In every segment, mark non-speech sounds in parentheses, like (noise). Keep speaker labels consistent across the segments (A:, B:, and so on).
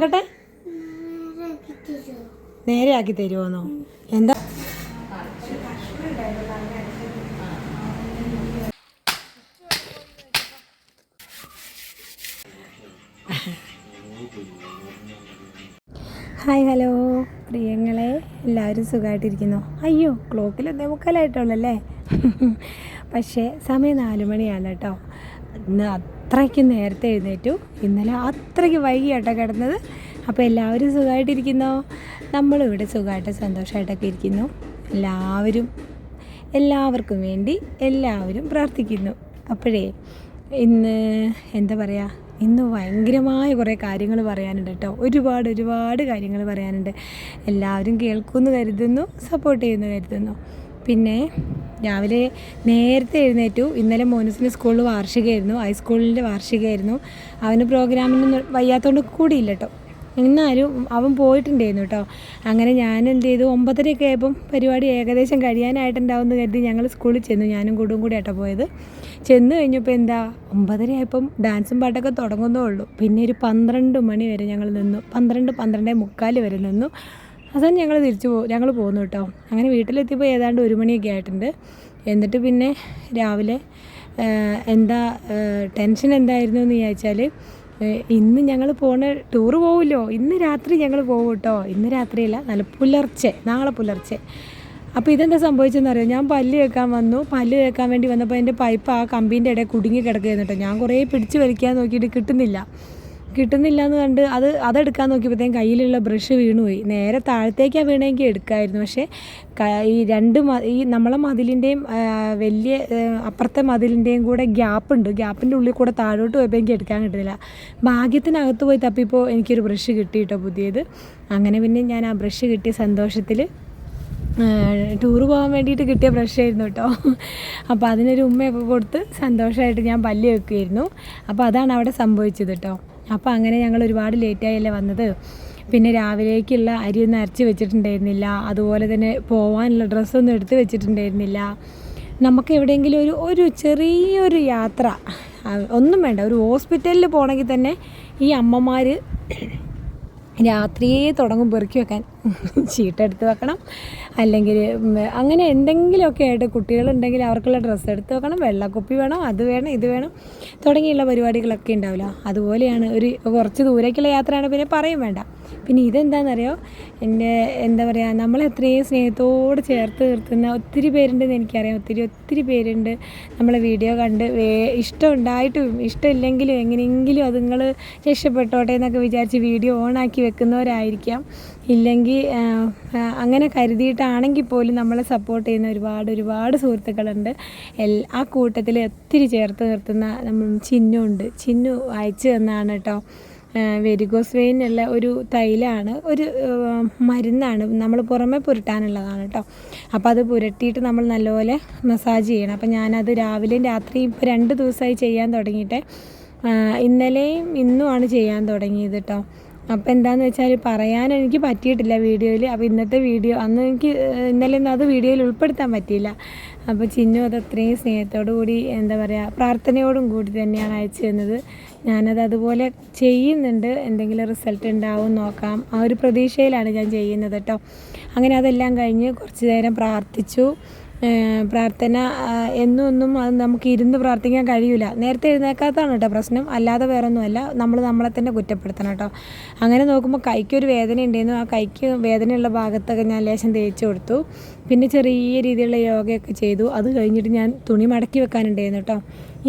A: നോക്കട്ടെ. നേരെ ആക്കി തരുമോന്നോ എന്താ? Hi hello. പ്രിയങ്ങളെ എല്ലാവരും സുഖമായിട്ടിരിക്കുന്നു അയ്യോ ക്ലോക്കിൽ ഒന്നേ മുക്കാലായിട്ടുള്ളല്ലേ? പക്ഷേ സമയം നാല് മണിയാണ് കേട്ടോ. ഇന്ന് അത്രയ്ക്ക് നേരത്തെ എഴുന്നേറ്റു. ഇന്നലെ അത്രയ്ക്ക് വൈകിയാട്ടോ കിടന്നത്. അപ്പോൾ എല്ലാവരും സുഖമായിട്ടിരിക്കുന്നു? നമ്മളും ഇവിടെ സുഖമായിട്ട് സന്തോഷമായിട്ടൊക്കെ ഇരിക്കുന്നു. എല്ലാവരും എല്ലാവർക്കും വേണ്ടി എല്ലാവരും പ്രാർത്ഥിക്കുന്നു. അപ്പോഴേ ഇന്ന് എന്താ പറയുക ഇന്ന് ഭയങ്കരമായ കുറേ കാര്യങ്ങൾ പറയാനുണ്ട് കേട്ടോ. ഒരുപാട് ഒരുപാട് കാര്യങ്ങൾ പറയാനുണ്ട്. എല്ലാവരും കേൾക്കുമെന്ന് കരുതുന്നു സപ്പോർട്ട് ചെയ്യുമെന്ന് കരുതുന്നു. പിന്നെ രാവിലെ നേരത്തെ എഴുന്നേറ്റു. ഇന്നലെ മോനസിന് സ്കൂളിൽ വാർഷികമായിരുന്നു. ഹൈസ്കൂളിന്റെ വാർഷികമായിരുന്നു. അവന് പ്രോഗ്രാമിന് വയ്യാത്തതുകൊണ്ട് കൂടിയില്ല കേട്ടോ. എന്നാലും അവൻ പോയിട്ടുണ്ടായിരുന്നു കേട്ടോ. അങ്ങനെ ഞാൻ എന്ത് ചെയ്തു? ഒമ്പതരയൊക്കെ ആയപ്പം പരിപാടി ഏകദേശം കഴിയാനായിട്ടുണ്ടാവും എന്ന് കരുതി ഞങ്ങൾ സ്കൂളിൽ ചെന്നു. ഞാനും കൂടും കൂടി ആട്ടോ പോയത്. ചെന്ന് കഴിഞ്ഞപ്പോൾ എന്താ? ഒമ്പതര ആയപ്പം ഡാൻസും പാട്ടൊക്കെ തുടങ്ങുന്നേ ഉള്ളൂ. പിന്നെ ഒരു പന്ത്രണ്ട് മണി വരെ ഞങ്ങൾ നിന്നു. പന്ത്രണ്ട് പന്ത്രണ്ടേ മുക്കാൽ വരെ നിന്നു. അവസാനം ഞങ്ങൾ തിരിച്ചു പോ ഞങ്ങൾ പോന്നു കേട്ടോ. അങ്ങനെ വീട്ടിലെത്തിയപ്പോൾ ഏതാണ്ട് ഒരു മണിയൊക്കെ ആയിട്ടുണ്ട്. എന്നിട്ട് പിന്നെ രാവിലെ എന്താ ടെൻഷൻ എന്തായിരുന്നു എന്ന് ചോദിച്ചാൽ ഇന്ന് ഞങ്ങൾ പോണ ടൂറ് പോവില്ലോ. ഇന്ന് രാത്രി ഞങ്ങൾ പോകും കേട്ടോ. ഇന്ന് രാത്രിയല്ല നല്ല പുലർച്ചെ നാളെ പുലർച്ചെ. അപ്പോൾ ഇതെന്താ സംഭവിച്ചതെന്ന് അറിയോ? ഞാൻ പല്ല് കേൾക്കാൻ വന്നു. പല്ല് കേൾക്കാൻ വേണ്ടി വന്നപ്പോൾ എന്റെ പൈപ്പ് ആ കമ്പീന്റെ ഇടയിൽ കുടുങ്ങി കിടക്കുകയെന്നിട്ടോ ഞാൻ കുറേ പിടിച്ച് വലിക്കാൻ നോക്കിയിട്ട് കിട്ടുന്നില്ല. കിട്ടുന്നില്ല എന്ന് കണ്ട് അത് അതെടുക്കാൻ നോക്കിയപ്പോഴത്തേക്കും കയ്യിലുള്ള ബ്രഷ് വീണുപോയി. നേരെ താഴത്തേക്കാണ് വീണെങ്കിൽ എടുക്കാമായിരുന്നു പക്ഷേ ഈ രണ്ട് ഈ നമ്മളെ മതിലിന്റെയും വലിയ അപ്പുറത്തെ മതിലിന്റെയും കൂടെ ഗ്യാപ്പ് ഉണ്ട് ഗ്യാപ്പിന്റെ ഉള്ളിൽ കൂടെ താഴോട്ട് പോയപ്പോൾ എനിക്ക് എടുക്കാൻ കിട്ടുന്നില്ല. ഭാഗ്യത്തിനകത്ത് പോയി തപ്പിപ്പോൾ എനിക്കൊരു ബ്രഷ് കിട്ടി കേട്ടോ പുതിയത്. അങ്ങനെ പിന്നെ ഞാൻ ആ ബ്രഷ് കിട്ടിയ സന്തോഷത്തിൽ ടൂറ് പോകാൻ വേണ്ടിയിട്ട് കിട്ടിയ ബ്രഷായിരുന്നു കേട്ടോ. അപ്പോൾ അതിനൊരു ഉമ്മയൊക്കെ കൊടുത്ത് സന്തോഷമായിട്ട് ഞാൻ പല്ല് വെക്കുമായിരുന്നു അപ്പോൾ അതാണ് അവിടെ സംഭവിച്ചത് കേട്ടോ. അപ്പോൾ അങ്ങനെ ഞങ്ങൾ ഒരുപാട് ലേറ്റായല്ലേ വന്നത്. പിന്നെ രാവിലേക്കുള്ള അരിയൊന്നും അരച്ച് വെച്ചിട്ടുണ്ടായിരുന്നില്ല. അതുപോലെ തന്നെ പോകാനുള്ള ഡ്രസ്സൊന്നും എടുത്ത് വെച്ചിട്ടുണ്ടായിരുന്നില്ല. നമുക്ക് എവിടെയെങ്കിലും ഒരു ഒരു ചെറിയൊരു യാത്ര ഒന്നും വേണ്ട. ഒരു ഹോസ്പിറ്റലിൽ പോകണമെങ്കിൽ തന്നെ ഈ അമ്മമാർ രാത്രിയേ തുടങ്ങും പെറുക്കി വെക്കാൻ. ചീട്ടെടുത്ത് വെക്കണം. അല്ലെങ്കിൽ അങ്ങനെ എന്തെങ്കിലുമൊക്കെ ആയിട്ട് കുട്ടികളുണ്ടെങ്കിൽ അവർക്കുള്ള ഡ്രസ്സ് എടുത്ത് വെക്കണം. വെള്ളക്കുപ്പി വേണം അത് വേണം ഇത് വേണം. തുടങ്ങിയുള്ള പരിപാടികളൊക്കെ ഉണ്ടാവില്ല. അതുപോലെയാണ് ഒരു കുറച്ച് ദൂരേക്കുള്ള യാത്രയാണ് പിന്നെ പറയും വേണ്ട. പിന്നെ ഇതെന്താണെന്നറിയോ എന്റെ എന്താ പറയുക നമ്മൾ എത്രയും സ്നേഹത്തോട് ചേർത്ത് നിർത്തുന്ന ഒത്തിരി പേരുണ്ടെന്ന് എനിക്കറിയാം. ഒത്തിരി ഒത്തിരി പേരുണ്ട്. നമ്മളെ വീഡിയോ കണ്ട് വേ ഇഷ്ടം ഉണ്ടായിട്ടും ഇഷ്ടമില്ലെങ്കിലും എങ്ങനെയെങ്കിലും അത് നിങ്ങൾ രക്ഷപ്പെട്ടോട്ടെ എന്നൊക്കെ വിചാരിച്ച് വീഡിയോ ഓണാക്കി വെക്കുന്നവരായിരിക്കാം. ഇല്ലെങ്കിൽ അങ്ങനെ കരുതിയിട്ടാണെങ്കിൽ പോലും നമ്മളെ സപ്പോർട്ട് ചെയ്യുന്ന ഒരുപാട് ഒരുപാട് സുഹൃത്തുക്കളുണ്ട്. ആ കൂട്ടത്തിൽ ഒത്തിരി ചേർത്ത് നിർത്തുന്ന നമ്മൾ ചിന്നുണ്ട് ചിന്നു അയച്ചു തന്നാണ് കേട്ടോ. വെരിഗോസ് വെയിനുള്ള ഒരു തൈലാണ് ഒരു മരുന്നാണ് നമ്മൾ പുറമെ പുരട്ടാനുള്ളതാണ് കേട്ടോ. അപ്പോൾ അത് പുരട്ടിയിട്ട് നമ്മൾ നല്ലപോലെ മസാജ് ചെയ്യണം. അപ്പോൾ ഞാനത് രാവിലെയും രാത്രിയും ഇപ്പോൾ രണ്ട് ദിവസമായി ചെയ്യാൻ തുടങ്ങിയിട്ട് ഇന്നലെയും ഇന്നുമാണ് ചെയ്യാൻ തുടങ്ങിയത് കേട്ടോ. അപ്പോൾ എന്താണെന്ന് വെച്ചാൽ പറയാൻ എനിക്ക് പറ്റിയിട്ടില്ല വീഡിയോയിൽ അപ്പോൾ ഇന്നത്തെ വീഡിയോ അന്ന് എനിക്ക് ഇന്നലെ ഒന്നും അത് വീഡിയോയിൽ ഉൾപ്പെടുത്താൻ പറ്റിയില്ല. അപ്പോൾ ചിന്നു അത് അത്രയും സ്നേഹത്തോടു കൂടി എന്താ പറയുക പ്രാർത്ഥനയോടും കൂടി തന്നെയാണ് അയച്ചു തന്നത്. ഞാനത് അതുപോലെ ചെയ്യുന്നുണ്ട്. എന്തെങ്കിലും റിസൾട്ട് ഉണ്ടാവും നോക്കാം. ആ ഒരു പ്രതീക്ഷയിലാണ് ഞാൻ ചെയ്യുന്നത് കേട്ടോ. അങ്ങനെ അതെല്ലാം കഴിഞ്ഞ് കുറച്ച് നേരം പ്രാർത്ഥിച്ചു. പ്രാർത്ഥന എന്നും ഒന്നും അത് നമുക്ക് ഇരുന്ന് പ്രാർത്ഥിക്കാൻ കഴിയില്ല നേരത്തെ എഴുന്നേക്കാത്തതാണ് കേട്ടോ പ്രശ്നം. അല്ലാതെ വേറെ ഒന്നുമല്ല നമ്മൾ നമ്മളെ തന്നെ കുറ്റപ്പെടുത്തണം കേട്ടോ. അങ്ങനെ നോക്കുമ്പോൾ കൈക്കൊരു വേദന ഉണ്ടായിരുന്നു ആ കൈക്ക് വേദനയുള്ള ഭാഗത്തൊക്കെ ഞാൻ ലേശം തേച്ച് കൊടുത്തു. പിന്നെ ചെറിയ രീതിയിലുള്ള യോഗയൊക്കെ ചെയ്തു. അത് കഴിഞ്ഞിട്ട് ഞാൻ തുണി മടക്കി വെക്കാനുണ്ടായിരുന്നു കേട്ടോ.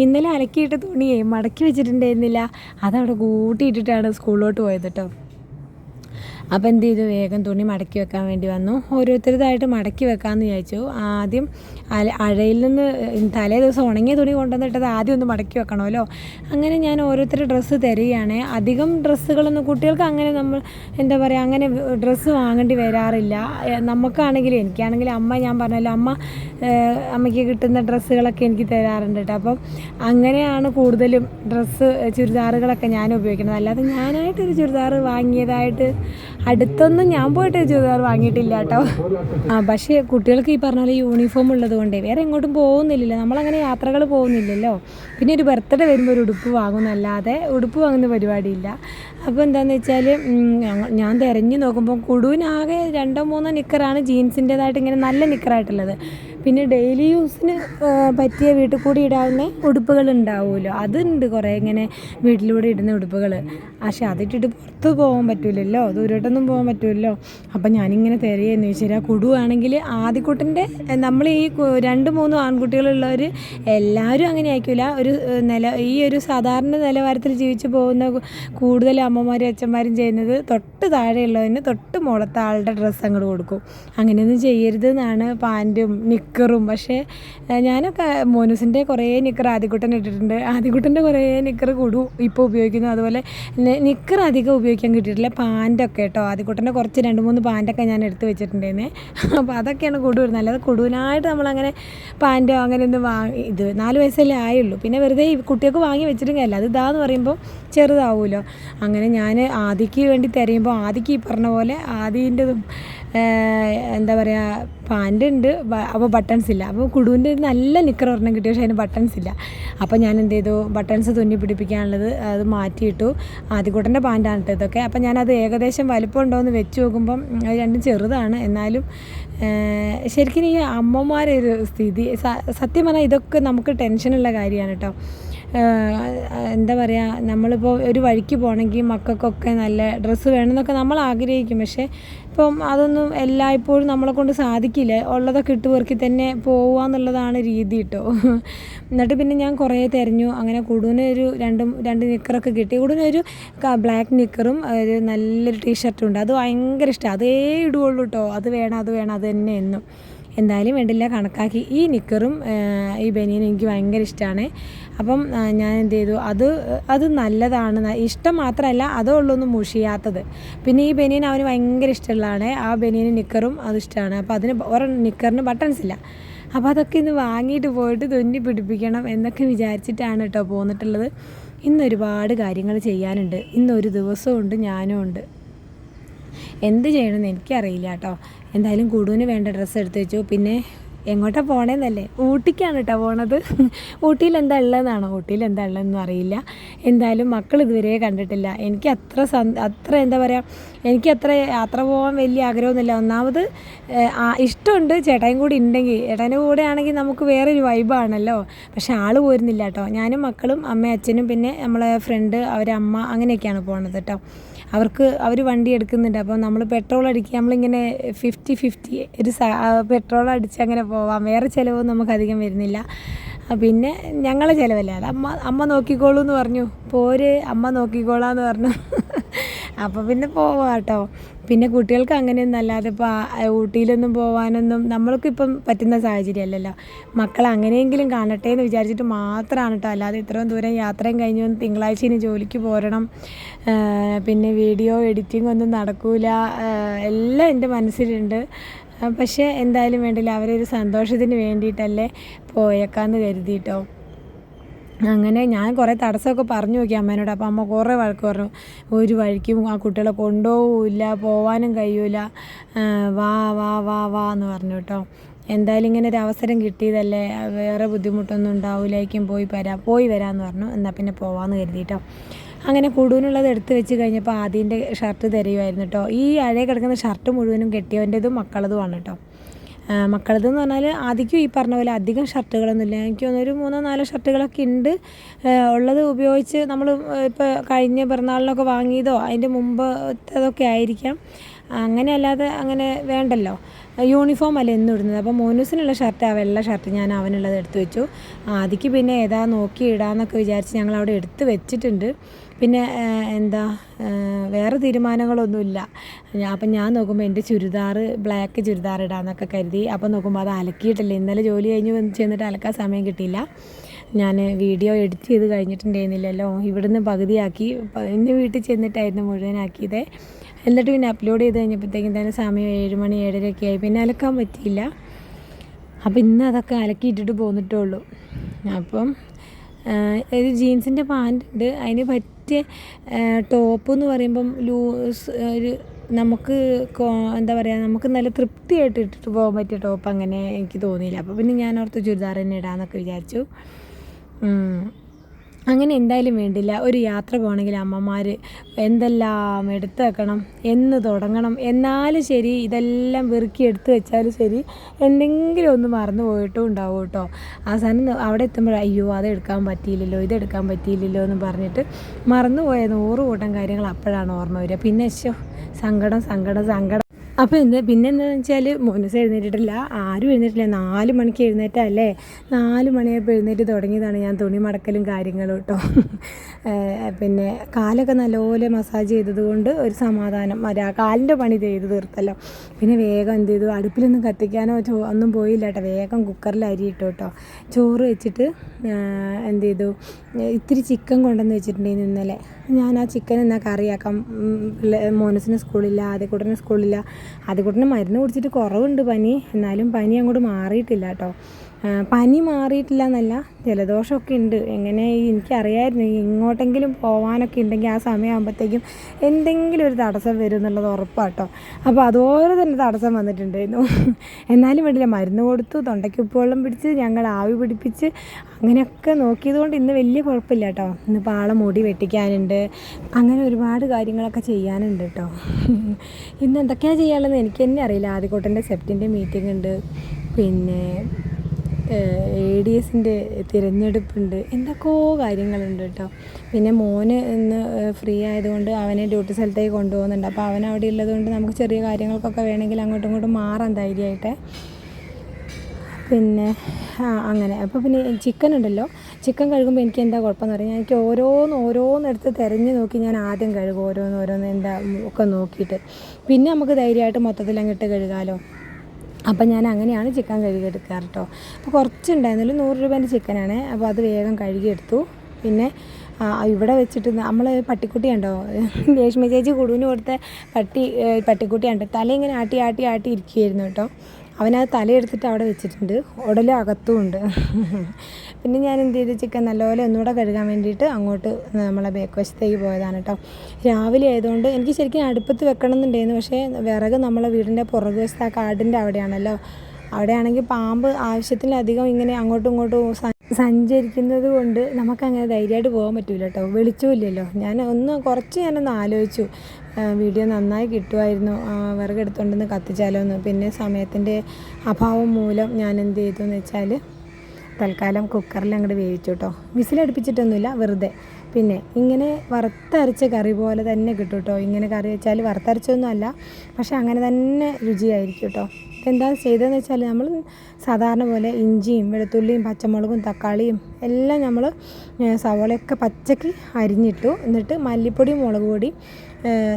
A: ഇന്നലെ അലക്കിയിട്ട് തുണിയെ മടക്കി വെച്ചിട്ടുണ്ടായിരുന്നില്ല. അതവിടെ കൂട്ടിയിട്ടിട്ടാണ് സ്കൂളിലോട്ട് പോയത് കേട്ടോ. അപ്പോൾ എന്ത് ചെയ്തു? വേഗം തുണി മടക്കി വെക്കാൻ വേണ്ടി വന്നു. ഓരോരുത്തരുതായിട്ട് മടക്കി വെക്കാമെന്ന് വിചാരിച്ചു. ആദ്യം അഴയിൽ നിന്ന് തലേ ദിവസം ഉണങ്ങിയ തുണി കൊണ്ടുവന്നിട്ടത് ആദ്യം ഒന്ന് മടക്കി വെക്കണമല്ലോ. അങ്ങനെ ഞാൻ ഓരോരുത്തരുടെ ഡ്രസ്സ് തരികയാണ്. അധികം ഡ്രസ്സുകളൊന്നും കുട്ടികൾക്ക് അങ്ങനെ നമ്മൾ എന്താ പറയുക അങ്ങനെ ഡ്രസ്സ് വാങ്ങേണ്ടി വരാറില്ല. നമുക്കാണെങ്കിലും എനിക്കാണെങ്കിലും അമ്മ ഞാൻ പറഞ്ഞല്ലോ അമ്മ അമ്മയ്ക്ക് കിട്ടുന്ന ഡ്രസ്സുകളൊക്കെ എനിക്ക് തരാറുണ്ട് കേട്ടോ അപ്പം അങ്ങനെയാണ് കൂടുതലും ഡ്രസ്സ് ചുരിദാറുകളൊക്കെ ഞാൻ ഉപയോഗിക്കുന്നത്. അല്ലാതെ ഞാനായിട്ടൊരു ചുരിദാർ വാങ്ങിയതായിട്ട് അടുത്തൊന്നും ഞാൻ പോയിട്ട് ചുരിദാർ വാങ്ങിയിട്ടില്ല കേട്ടോ. ആ പക്ഷേ കുട്ടികൾക്ക് ഈ പറഞ്ഞ പോലെ യൂണിഫോം ഉള്ളത് കൊണ്ടേ വേറെ എങ്ങോട്ടും പോകുന്നില്ലല്ലോ. നമ്മളങ്ങനെ യാത്രകൾ പോകുന്നില്ലല്ലോ. പിന്നെ ഒരു ബർത്ത്ഡേ വരുമ്പോൾ ഒരു ഉടുപ്പ് വാങ്ങുന്നല്ലാതെ ഉടുപ്പ് വാങ്ങുന്ന പരിപാടിയില്ല. അപ്പോൾ എന്താണെന്ന് വെച്ചാൽ ഞാൻ തിരഞ്ഞു നോക്കുമ്പോൾ കുടുവിനാകെ രണ്ടോ മൂന്നോ നിക്കറാണ് ജീൻസിന്റെതായിട്ട് ഇങ്ങനെ നല്ല നിക്കറായിട്ടുള്ളത്. പിന്നെ ഡെയിലി യൂസിന് പറ്റിയ വീട്ടിൽ കൂടി ഇടാവുന്ന ഉടുപ്പുകൾ ഉണ്ടാവുമല്ലോ. അതുണ്ട് കുറേ ഇങ്ങനെ വീട്ടിലൂടെ ഇടുന്ന ഉടുപ്പുകൾ പക്ഷെ അതിട്ടിട്ട് പുറത്ത് പോകാൻ പറ്റില്ലല്ലോ ദൂരോട്ടൊന്നും പോകാൻ പറ്റുമല്ലോ അപ്പം ഞാനിങ്ങനെ തിരയെന്ന് ചോദിച്ചാൽ ആ കുടുവാണെങ്കിൽ ആദ്യക്കുട്ടന്റെ നമ്മൾ ഈ രണ്ട് മൂന്ന് ആൺകുട്ടികളുള്ളവർ എല്ലാവരും അങ്ങനെ ആയിക്കില്ല ഒരു നില ഈ ഒരു സാധാരണ നിലവാരത്തിൽ ജീവിച്ചു പോകുന്ന കൂടുതൽ അമ്മമാരും അച്ഛന്മാരും ചെയ്യുന്നത് തൊട്ട് താഴെയുള്ളതിന് തൊട്ട് മുളത്ത ആളുടെ ഡ്രസ്സ് അങ്ങോട്ട് കൊടുക്കും. അങ്ങനെയൊന്നും ചെയ്യരുത് എന്നാണ് പാന്റും നിക്കറും. പക്ഷേ ഞാനൊക്കെ മോനുസിന്റെ കുറേ നിക്കർ ആദ്യക്കുട്ടൻ ഇട്ടിട്ടുണ്ട്. ആദ്യക്കുട്ടന്റെ കുറേ നിക്കർ കൂടും ഇപ്പോൾ ഉപയോഗിക്കുന്നു. അതുപോലെ നിക്കർ അധികം ഉപയോഗിക്കാൻ കിട്ടിയിട്ടില്ല. പാന്റൊക്കെ കേട്ടോ. ആദ്യക്കുട്ടന്റെ കുറച്ച് രണ്ട് മൂന്ന് പാന്റൊക്കെ ഞാൻ എടുത്ത് വെച്ചിട്ടുണ്ടായിരുന്നേ. അപ്പോൾ അതൊക്കെയാണ് കൊടു വരുന്നത് അല്ലാതെ കൊടുവനായിട്ട് നമ്മളങ്ങനെ പാന്റോ അങ്ങനെ ഒന്നും വാങ്ങി ഇത് നാല് വയസ്സല്ലേ ആയുള്ളൂ. പിന്നെ വെറുതെ ഈ കുട്ടികൾക്ക് വാങ്ങി വെച്ചിട്ടും അത് ഇതാന്ന് പറയുമ്പോൾ ചെറുതാവുമല്ലോ അങ്ങനെ ഞാൻ ആദിക്ക് വേണ്ടി തിരയുമ്പോൾ ആദിക്ക് ഈ പറഞ്ഞ പോലെ ആദിന്റെതും എന്താ പറയുക പാന്റ് ഉണ്ട് അപ്പോൾ ബട്ടൺസ് ഇല്ല. അപ്പോൾ കുടുവിന്റെ നല്ല നിക്കർ ഒരെണ്ണം കിട്ടി പക്ഷേ അതിന് ബട്ടൺസ് ഇല്ല. അപ്പോൾ ഞാൻ എന്ത് ചെയ്തു ബട്ടൺസ് തുന്നി പിടിപ്പിക്കാനുള്ളത് അത് മാറ്റിയിട്ടു. ആദ്യക്കൂട്ടന്റെ പാന്റാണ് കേട്ടോ ഇതൊക്കെ. അപ്പോൾ ഞാനത് ഏകദേശം വലിപ്പം ഉണ്ടോ എന്ന് വെച്ച് നോക്കുമ്പം അത് രണ്ടും ചെറുതാണ്. എന്നാലും ശരിക്കും ഈ അമ്മമാരൊരു സ്ഥിതി സത്യം പറഞ്ഞാൽ ഇതൊക്കെ നമുക്ക് ടെൻഷനുള്ള കാര്യമാണ് കേട്ടോ. എന്താ പറയുക നമ്മളിപ്പോൾ ഒരു വഴിക്ക് പോകണമെങ്കിൽ മക്കൾക്കൊക്കെ നല്ല ഡ്രസ്സ് വേണമെന്നൊക്കെ നമ്മൾ ആഗ്രഹിക്കും. പക്ഷേ ഇപ്പം അതൊന്നും എല്ലായ്പ്പോഴും നമ്മളെ കൊണ്ട് സാധിക്കില്ല. ഉള്ളതൊക്കെ ഇട്ട് പെറുക്കി തന്നെ പോവുക എന്നുള്ളതാണ് രീതി കേട്ടോ എന്നിട്ട് പിന്നെ ഞാൻ കുറേ തിരഞ്ഞു. അങ്ങനെ കുടുവിന് ഒരു രണ്ടും രണ്ട് നിക്കറൊക്കെ കിട്ടി. കുടുവിന് ഒരു ബ്ലാക്ക് നിക്കറും ഒരു നല്ലൊരു ടീഷർട്ടും ഉണ്ട്. അത് ഭയങ്കര ഇഷ്ടമാണ് അതേ ഇടുകയുള്ളൂ കേട്ടോ അത് വേണം അത് വേണം അത് തന്നെ എന്നും. എന്തായാലും വേണ്ടില്ല കണക്കാക്കി. ഈ നിക്കറും ഈ ബനിയനും എനിക്ക് ഭയങ്കര ഇഷ്ടമാണ് അപ്പം ഞാൻ എന്ത് ചെയ്തു? അത് അത് നല്ലതാണ്. ഇഷ്ടം മാത്രമല്ല അതേ ഉള്ളൂ ഒന്ന് മുഷിയാത്തത്. പിന്നെ ഈ ബനിയൻ അവന് ഭയങ്കര ഇഷ്ടമുള്ളതാണ്. ആ ബനിയന് നിക്കറും അത് ഇഷ്ടമാണ്. അപ്പോൾ അതിന് ഒരു നിക്കറിന് ബട്ടൺസ് ഇല്ല. അപ്പോൾ അതൊക്കെ ഇന്ന് വാങ്ങിയിട്ട് പോയിട്ട് തുന്നി പിടിപ്പിക്കണം എന്നൊക്കെ വിചാരിച്ചിട്ടാണ് കേട്ടോ പോന്നിട്ടുള്ളത്. ഇന്ന് ഒരുപാട് കാര്യങ്ങൾ ചെയ്യാനുണ്ട്. ഇന്നൊരു ദിവസമുണ്ട് ഞാനും ഉണ്ട്. എന്ത് ചെയ്യണമെന്ന് എനിക്കറിയില്ല കേട്ടോ എന്തായാലും കുടുവിന് വേണ്ട ഡ്രസ്സ് എടുത്ത് വെച്ചു. പിന്നെ എങ്ങോട്ടാണ് പോണേന്നല്ലേ? ഊട്ടിക്കാണ് കേട്ടോ പോണത്. ഊട്ടിയിൽ എന്താ ഉള്ളതെന്നാണോ? ഊട്ടിയിൽ എന്താ ഉള്ളതെന്നും അറിയില്ല. എന്തായാലും മക്കൾ ഇതുവരെ കണ്ടിട്ടില്ല. എനിക്ക് അത്ര അത്ര എന്താ പറയുക എനിക്ക് അത്ര യാത്ര പോകാൻ വലിയ ആഗ്രഹമൊന്നുമില്ല. ഒന്നാമത് ഇഷ്ടമുണ്ട്. ചേട്ടായും കൂടി ഉണ്ടെങ്കിൽ ചേട്ടാന്റെ കൂടെ ആണെങ്കിൽ നമുക്ക് വേറൊരു വൈബാണല്ലോ. പക്ഷെ ആൾ പോരുന്നില്ല കേട്ടോ. ഞാനും മക്കളും അമ്മയും അച്ഛനും പിന്നെ നമ്മളെ ഫ്രണ്ട് അവരമ്മ അങ്ങനെയൊക്കെയാണ് പോണത് കേട്ടോ. അവർക്ക് അവർ വണ്ടി എടുക്കുന്നുണ്ട്. അപ്പോൾ നമ്മൾ പെട്രോൾ അടിക്കുക നമ്മളിങ്ങനെ ഫിഫ്റ്റി ഫിഫ്റ്റി ഒരു പെട്രോൾ അടിച്ച് അങ്ങനെ പോവാം. വേറെ ചിലവൊന്നും നമുക്കധികം വരുന്നില്ല. പിന്നെ ഞങ്ങളെ ചിലവല്ല? അത് അമ്മ അമ്മ നോക്കിക്കോളൂ എന്ന് പറഞ്ഞു. പോര് അമ്മ നോക്കിക്കോളാന്ന് പറഞ്ഞു. അപ്പോൾ പിന്നെ പോവാം കേട്ടോ പിന്നെ കുട്ടികൾക്ക് അങ്ങനെയൊന്നും അല്ലാതെ ഇപ്പോൾ ഊട്ടിയിലൊന്നും പോകാനൊന്നും നമ്മൾക്കിപ്പം പറ്റുന്ന സാഹചര്യം സാഹചര്യമല്ലല്ലോ. മക്കൾ അങ്ങനെയെങ്കിലും കാണട്ടെ എന്ന് വിചാരിച്ചിട്ട് മാത്രമാണ് കേട്ടോ അല്ലാതെ ഇത്രയും ദൂരം യാത്രയും കഴിഞ്ഞു തിങ്കളാഴ്ച ഇനി ജോലിക്ക് പോരണം. പിന്നെ വീഡിയോ എഡിറ്റിംഗ് ഒന്നും നടക്കൂല. എല്ലാം എന്റെ മനസ്സിലുണ്ട്. പക്ഷേ എന്തായാലും വേണ്ടില്ല. അവരൊരു സന്തോഷത്തിന് വേണ്ടിയിട്ടല്ലേ പോയേക്കാന്ന് കരുതിയിട്ടോ അങ്ങനെ ഞാൻ കുറേ തടസ്സമൊക്കെ പറഞ്ഞു നോക്കി അമ്മേനോട്. അപ്പോൾ അമ്മ കുറേ വഴക്ക് പറഞ്ഞു. ഒരു വഴിക്കും ആ കുട്ടികളെ കൊണ്ടുപോകില്ല പോവാനും കഴിയൂല. വാ വാ വാ വാ എന്ന് പറഞ്ഞു കേട്ടോ. എന്തായാലും ഇങ്ങനെ ഒരു അവസരം കിട്ടിയതല്ലേ? വേറെ ബുദ്ധിമുട്ടൊന്നും ഉണ്ടാവില്ലായിരിക്കും പോയി വരാം പോയി വരാമെന്ന് പറഞ്ഞു. എന്നാൽ പിന്നെ പോവാമെന്ന് കരുതിയിട്ടോ അങ്ങനെ കുടുവിനുള്ളത് എടുത്തു വെച്ച് കഴിഞ്ഞപ്പോൾ ആദ്യന്റെ ഷർട്ട് തരുമായിരുന്നു കേട്ടോ. ഈ അഴയെ കിടക്കുന്ന ഷർട്ട് മുഴുവനും കെട്ടിയവന്റെതും മക്കളതുമാണ് കേട്ടോ. മക്കളതെന്ന് പറഞ്ഞാൽ ആദ്യം ഈ പറഞ്ഞ പോലെ അധികം ഷർട്ടുകളൊന്നുമില്ല. എനിക്ക് തോന്നുന്നു മൂന്നോ നാലോ ഷർട്ടുകളൊക്കെ ഉണ്ട്. ഉള്ളത് ഉപയോഗിച്ച് നമ്മൾ ഇപ്പോൾ കഴിഞ്ഞ പിറന്നാളിനൊക്കെ വാങ്ങിയതോ അതിന്റെ മുമ്പത്തതൊക്കെ ആയിരിക്കാം. അങ്ങനെ അല്ലാതെ അങ്ങനെ വേണ്ടല്ലോ. യൂണിഫോം അല്ല എന്നും ഇടുന്നത്. അപ്പോൾ മോനൂസിനുള്ള ഷർട്ട് ആ വെള്ള ഷർട്ട് ഞാൻ അവനുള്ളത് എടുത്തു വെച്ചു. ആദ്യം പിന്നെ ഏതാ നോക്കി ഇടാന്നൊക്കെ വിചാരിച്ച് ഞങ്ങൾ അവിടെ എടുത്ത് വെച്ചിട്ടുണ്ട്. പിന്നെ എന്താ വേറെ തീരുമാനങ്ങളൊന്നുമില്ല. അപ്പം ഞാൻ നോക്കുമ്പോൾ എന്റെ ചുരിദാർ ബ്ലാക്ക് ചുരിദാർ ഇടാന്നൊക്കെ കരുതി. അപ്പം നോക്കുമ്പോൾ അത് അലക്കിയിട്ടില്ല. ഇന്നലെ ജോലി കഴിഞ്ഞ് വന്ന് ചെന്നിട്ട് അലക്കാൻ സമയം കിട്ടിയില്ല. ഞാൻ വീഡിയോ എഡിറ്റ് ചെയ്ത് കഴിഞ്ഞിട്ടുണ്ടായിരുന്നില്ലല്ലോ. ഇവിടുന്ന് പകുതിയാക്കി ഇന്ന് വീട്ടിൽ ചെന്നിട്ടായിരുന്നു മുഴുവനാക്കിയത്. എന്നിട്ട് പിന്നെ അപ്ലോഡ് ചെയ്ത് കഴിഞ്ഞപ്പോഴത്തേക്കും തന്നെ സമയം ഏഴ് മണി ഏഴരയൊക്കെ ആയി. പിന്നെ അലക്കാൻ പറ്റിയില്ല. അപ്പം ഇന്ന് അതൊക്കെ അലക്കിയിട്ടിട്ട് പോന്നിട്ടേ ഉള്ളൂ. അപ്പം ഇത് ജീൻസിന്റെ പാന്റ് ഉണ്ട്. അതിന് പറ്റിയ ടോപ്പ് എന്ന് പറയുമ്പം ലൂസ് ഒരു നമുക്ക് എന്താ പറയുക നമുക്ക് നല്ല തൃപ്തിയായിട്ട് ഇട്ടിട്ട് പോകാൻ പറ്റിയ ടോപ്പ് അങ്ങനെ എനിക്ക് തോന്നിയില്ല അപ്പോൾ പിന്നെ ഞാൻ ഓർത്ത് ചുരിദാർ തന്നെ ഇടാമെന്നൊക്കെ വിചാരിച്ചു. അങ്ങനെ എന്തായാലും വേണ്ടില്ല. ഒരു യാത്ര പോകണമെങ്കിൽ അമ്മമാർ എന്തെല്ലാം എടുത്തു വെക്കണം എന്ന് തുടങ്ങണം. എന്നാലും ശരി ഇതെല്ലാം വെറുക്കി എടുത്തു വെച്ചാലും ശരി എന്തെങ്കിലും ഒന്ന് മറന്നു പോയിട്ടും ഉണ്ടാവും കേട്ടോ. അവസാനം അവിടെ എത്തുമ്പോൾ അയ്യോ അത് എടുക്കാൻ പറ്റിയില്ലല്ലോ ഇതെടുക്കാൻ പറ്റിയില്ലല്ലോ എന്ന് പറഞ്ഞിട്ട് മറന്നുപോയ നൂറ് കൂട്ടം കാര്യങ്ങൾ അപ്പോഴാണ് ഓർമ്മ വരിക. പിന്നെ ശോ സങ്കടം സങ്കടം സങ്കടം. അപ്പോൾ എന്ത് പിന്നെ എന്താണെന്ന് വെച്ചാൽ മോനസ് എഴുന്നേറ്റിട്ടില്ല. ആരും എഴുന്നേറ്റില്ല. നാല് മണിക്ക് എഴുന്നേറ്റല്ലേ? നാല് മണിയായപ്പോൾ എഴുന്നേറ്റ് തുടങ്ങിയതാണ് ഞാൻ തുണി മടക്കലും കാര്യങ്ങളും കേട്ടോ പിന്നെ കാലൊക്കെ നല്ലപോലെ മസാജ് ചെയ്തതുകൊണ്ട് ഒരു സമാധാനം. മറ്റേ കാലിന്റെ പണി ചെയ്ത് തീർത്തല്ലോ. പിന്നെ വേഗം എന്ത് ചെയ്തു? അടുപ്പിലൊന്നും കത്തിക്കാനോ ചോ ഒന്നും പോയില്ല കേട്ടോ വേഗം കുക്കറിൽ അരി ഇട്ടു കേട്ടോ ചോറ് വെച്ചിട്ട് എന്ത് ചെയ്തു? ഇത്തിരി ചിക്കൻ കൊണ്ടുവന്ന് വെച്ചിട്ടുണ്ടായിരുന്നു ഇന്നലെ. ഞാൻ ആ ചിക്കൻ എന്നാൽ കറിയാക്കാം. മോനസിന് സ്കൂളില്ല ആദ്യക്കൂട്ടന് സ്കൂളില്ല. ആദ്യക്കൂട്ടന് മരുന്ന് കുടിച്ചിട്ട് കുറവുണ്ട് പനി. എന്നാലും പനി അങ്ങോട്ട് മാറിയിട്ടില്ല കേട്ടോ പനി മാറിയിട്ടില്ല എന്നല്ല ജലദോഷമൊക്കെ ഉണ്ട്. എങ്ങനെ എനിക്കറിയായിരുന്നു. ഇങ്ങോട്ടെങ്കിലും പോകാനൊക്കെ ഉണ്ടെങ്കിൽ ആ സമയമാകുമ്പോഴത്തേക്കും എന്തെങ്കിലും ഒരു തടസ്സം വരും എന്നുള്ളത് ഉറപ്പാട്ടോ. അപ്പോൾ അതുപോലെ തന്നെ തടസ്സം വന്നിട്ടുണ്ടായിരുന്നു. എന്നാലും വേണ്ടില്ല. മരുന്ന് കൊടുത്തു തൊണ്ടയ്ക്ക് ഉപ്പുവെള്ളം പിടിച്ച് ഞങ്ങൾ ആവി പിടിപ്പിച്ച് അങ്ങനെയൊക്കെ നോക്കിയതുകൊണ്ട് ഇന്ന് വലിയ കുഴപ്പമില്ല കേട്ടോ ഇന്ന് പാള മുടി വെട്ടിക്കാനുണ്ട്. അങ്ങനെ ഒരുപാട് കാര്യങ്ങളൊക്കെ ചെയ്യാനുണ്ട് കേട്ടോ ഇന്ന് എന്തൊക്കെയാണ് ചെയ്യാനുള്ളത് എനിക്ക് തന്നെ അറിയില്ല. ആദ്യക്കോട്ടന്റെ സെപ്റ്റിന്റെ മീറ്റിംഗ് ഉണ്ട്. പിന്നെ എ ഡി എസിന്റെ തിരഞ്ഞെടുപ്പുണ്ട്. എന്തൊക്കെയോ കാര്യങ്ങളുണ്ട് കേട്ടോ പിന്നെ മോന് ഇന്ന് ഫ്രീ ആയതുകൊണ്ട് അവനെ ഡ്യൂട്ടി സ്ഥലത്തേക്ക് കൊണ്ടുപോകുന്നുണ്ട്. അപ്പോൾ അവൻ അവിടെ ഉള്ളതുകൊണ്ട് നമുക്ക് ചെറിയ കാര്യങ്ങൾക്കൊക്കെ വേണമെങ്കിൽ അങ്ങോട്ടും ഇങ്ങോട്ടും മാറാൻ ധൈര്യമായിട്ട്. പിന്നെ അങ്ങനെ. അപ്പോൾ പിന്നെ ചിക്കൻ ഉണ്ടല്ലോ. ചിക്കൻ കഴുകുമ്പോൾ എനിക്ക് എന്താ കുഴപ്പമെന്ന് പറഞ്ഞാൽ എനിക്ക് ഓരോന്ന് ഓരോന്നെടുത്ത് തിരഞ്ഞ് നോക്കി ഞാൻ ആദ്യം കഴുകും ഓരോന്ന് ഓരോന്ന് എന്താ ഒക്കെ നോക്കിയിട്ട്. പിന്നെ നമുക്ക് ധൈര്യമായിട്ട് മൊത്തത്തിൽ അങ്ങിട്ട് കഴുകാമല്ലോ അപ്പം ഞാൻ അങ്ങനെയാണ് ചിക്കൻ കഴുകിയെടുക്കാറ് കേട്ടോ. അപ്പോൾ കുറച്ചുണ്ടായിരുന്നല്ലോ നൂറ് രൂപേന്റെ ചിക്കനാണ്. അപ്പോൾ അത് വേഗം കഴുകിയെടുത്തു. പിന്നെ ഇവിടെ വെച്ചിട്ട് നമ്മൾ പട്ടിക്കുട്ടി ഉണ്ടോ രേഷ്മ ചേച്ചി കുടുവിന് കൊടുത്ത പട്ടി പട്ടിക്കുട്ടിയുണ്ട് തല ഇങ്ങനെ ആട്ടി ആട്ടി ആട്ടി ഇരിക്കുകയായിരുന്നു കേട്ടോ. അവനത് തലയെടുത്തിട്ട് അവിടെ വെച്ചിട്ടുണ്ട്. ഉടലും അകത്തും ഉണ്ട്. പിന്നെ ഞാൻ എന്ത് ചെയ്തു ചിക്കൻ നല്ലപോലെ ഒന്നുകൂടെ കഴുകാൻ വേണ്ടിയിട്ട് അങ്ങോട്ട് നമ്മളെ ബേക്ക് വശത്തേക്ക് പോയതാണ് കേട്ടോ. രാവിലെ ആയതുകൊണ്ട് എനിക്ക് ശരിക്കും അടുപ്പത്ത് വെക്കണം എന്നുണ്ടായിരുന്നു പക്ഷേ വിറക് നമ്മളെ വീടിന്റെ പുറകു വശത്ത് ആ കാടിന്റെ അവിടെയാണല്ലോ. അവിടെയാണെങ്കിൽ പാമ്പ് ആവശ്യത്തിലധികം ഇങ്ങനെ അങ്ങോട്ടും ഇങ്ങോട്ടും സഞ്ചരിക്കുന്നത് കൊണ്ട് നമുക്കങ്ങനെ ധൈര്യമായിട്ട് പോകാൻ പറ്റില്ല കേട്ടോ. വെളിച്ചമില്ലല്ലോ. ഞാൻ ഒന്ന് കുറച്ച് ഞാനൊന്ന് ആലോചിച്ചു. വീഡിയോ നന്നായി കിട്ടുമായിരുന്നു. ആ, വിറകെടുത്തോണ്ടെന്ന് കത്തിച്ചാലോ എന്ന് പിന്നെ സമയത്തിന്റെ അഭാവം മൂലം ഞാൻ എന്ത് ചെയ്തു എന്ന് വെച്ചാൽ തൽക്കാലം കുക്കറിൽ അങ്ങോട്ട് വേവിച്ചു കേട്ടോ വിസിലടുപ്പിച്ചിട്ടൊന്നുമില്ല വെറുതെ. പിന്നെ ഇങ്ങനെ വറുത്തരച്ച കറി പോലെ തന്നെ കിട്ടും കേട്ടോ ഇങ്ങനെ കറി വെച്ചാൽ വറുത്തരച്ചൊന്നും അല്ല പക്ഷെ അങ്ങനെ തന്നെ രുചിയായിരിക്കും കേട്ടോ എന്താ ചെയ്തതെന്ന് വെച്ചാൽ നമ്മൾ സാധാരണ പോലെ ഇഞ്ചിയും വെളുത്തുള്ളിയും പച്ചമുളകും തക്കാളിയും എല്ലാം നമ്മൾ സവോളയൊക്കെ പച്ചക്ക് അരിഞ്ഞിട്ടു. എന്നിട്ട് മല്ലിപ്പൊടിയും മുളക് ഏഹ്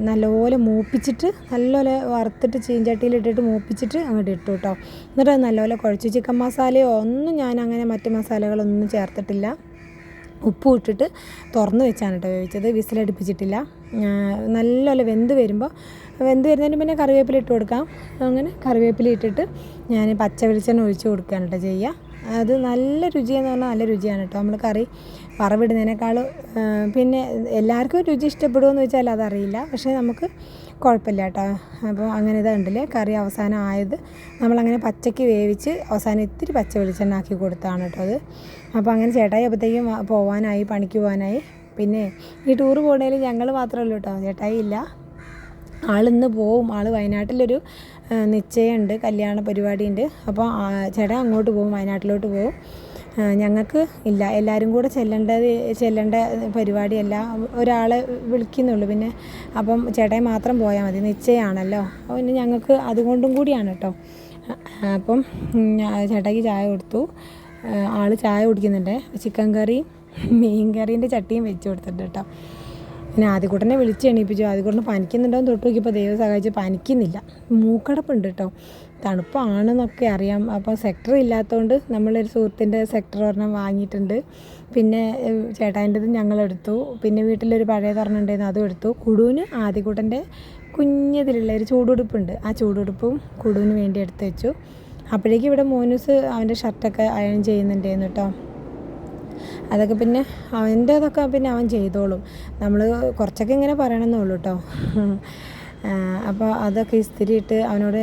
A: നല്ലപോലെ മൂപ്പിച്ചിട്ട് നല്ലപോലെ വറുത്തിട്ട് ചീഞ്ചട്ടിയിലിട്ടിട്ട് മൂപ്പിച്ചിട്ട് അങ്ങോട്ട് ഇട്ടു കേട്ടോ. എന്നിട്ട് നല്ലപോലെ കുഴച്ച്. ചിക്കൻ മസാലയോ ഒന്നും ഞാൻ അങ്ങനെ മറ്റ് മസാലകളൊന്നും ചേർത്തിട്ടില്ല. ഉപ്പ് ഇട്ടിട്ട് തുറന്ന് വെച്ചാണ് കേട്ടോ വേവിച്ചത്. വിസിലടുപ്പിച്ചിട്ടില്ല. നല്ലപോലെ വെന്ത് വരുമ്പോൾ വെന്ത് വരുന്നതിന് പിന്നെ കറിവേപ്പില ഇട്ട് കൊടുക്കാം. അങ്ങനെ കറിവേപ്പില ഇട്ടിട്ട് ഞാൻ പച്ച വെളിച്ചെണ്ണ ഒഴിച്ച് കൊടുക്കുകയാണ് കേട്ടോ ചെയ്യുക. അത് നല്ല രുചിയെന്ന് പറഞ്ഞാൽ നല്ല രുചിയാണ് കേട്ടോ. നമ്മൾ കറി വറവിടുന്നതിനേക്കാൾ പിന്നെ എല്ലാവർക്കും രുചി ഇഷ്ടപ്പെടുമോ എന്ന് അതറിയില്ല. പക്ഷേ നമുക്ക് കുഴപ്പമില്ല കേട്ടോ. അപ്പോൾ അങ്ങനെ ഇത് കറി അവസാനം ആയത്. നമ്മളങ്ങനെ പച്ചയ്ക്ക് വേവിച്ച് അവസാനം ഇത്തിരി പച്ച വെളിച്ചെണ്ണ ആക്കി കൊടുത്താണ് കേട്ടോ അത്. അപ്പോൾ അങ്ങനെ ചേട്ടായി അപ്പോഴത്തേക്കും പോവാനായി പണിക്ക് പോകാനായി പിന്നെ ഈ ടൂറ് പോകണേൽ ഞങ്ങൾ മാത്രമല്ല കേട്ടോ. ചേട്ടായി ഇല്ല. ആളിന്ന് പോവും. ആൾ വയനാട്ടിലൊരു നിശ്ചയമുണ്ട്. കല്യാണ പരിപാടിയുണ്ട്. അപ്പോൾ ചേട്ടൻ അങ്ങോട്ട് പോകും വയനാട്ടിലോട്ട് പോകും ഞങ്ങൾക്ക് ഇല്ല. എല്ലാവരും കൂടെ ചെല്ലേണ്ടത് ചെല്ലേണ്ട പരിപാടിയല്ല ഒരാളെ വിളിക്കുന്നുള്ളൂ പിന്നെ. അപ്പം ചേട്ടായി മാത്രം പോയാൽ മതി. നിശ്ചയമാണല്ലോ പിന്നെ ഞങ്ങൾക്ക് അതുകൊണ്ടും കൂടിയാണ് കേട്ടോ. അപ്പം ചേട്ടായിക്ക് ചായ കൊടുത്തു. ആൾ ചായ കുടിക്കുന്നുണ്ട്. ചിക്കൻ കറി മീൻ കറീന്റെ ചട്ടിയും വെച്ച് കൊടുത്തിട്ടുണ്ട് കേട്ടോ. പിന്നെ ആദ്യക്കൂട്ടനെ വിളിച്ച് എണീപ്പിച്ചു. ആദ്യക്കൂട്ടനെ പനിക്കുന്നുണ്ടോ എന്ന് തൊട്ട് നോക്കിയപ്പോൾ ദൈവം സഹായിച്ച് പനിക്കുന്നില്ല. മൂക്കടപ്പുണ്ട് കേട്ടോ. തണുപ്പാണെന്നൊക്കെ അറിയാം. അപ്പോൾ സെക്ടർ ഇല്ലാത്തതുകൊണ്ട് നമ്മളൊരു സുഹൃത്തിന്റെ സെക്ടർ ഒരെണ്ണം വാങ്ങിയിട്ടുണ്ട്. പിന്നെ ചേട്ടായിന്റെത് ഞങ്ങളെടുത്തു. പിന്നെ വീട്ടിലൊരു പഴയ തുറന്നുണ്ടായിരുന്നു അതും എടുത്തു. കുടുവിന് ആദ്യകൂട്ടന്റെ കുഞ്ഞതിലുള്ള ഒരു ചൂടുടുപ്പുണ്ട്. ആ ചൂടുടുപ്പും കുടുവിന് വേണ്ടി എടുത്തു വെച്ചു. അപ്പോഴേക്കും ഇവിടെ മോനൂസ് അവന്റെ ഷർട്ടൊക്കെ അയൺ ചെയ്യുന്നുണ്ടായിരുന്നു കേട്ടോ. അതൊക്കെ പിന്നെ അവന്റേതൊക്കെ പിന്നെ അവൻ ചെയ്തോളും. നമ്മൾ കുറച്ചൊക്കെ ഇങ്ങനെ പറയണമെന്നേ ഉള്ളൂ കേട്ടോ. അപ്പോൾ അതൊക്കെ ഇസ്തിരി ഇട്ട് അവനോട്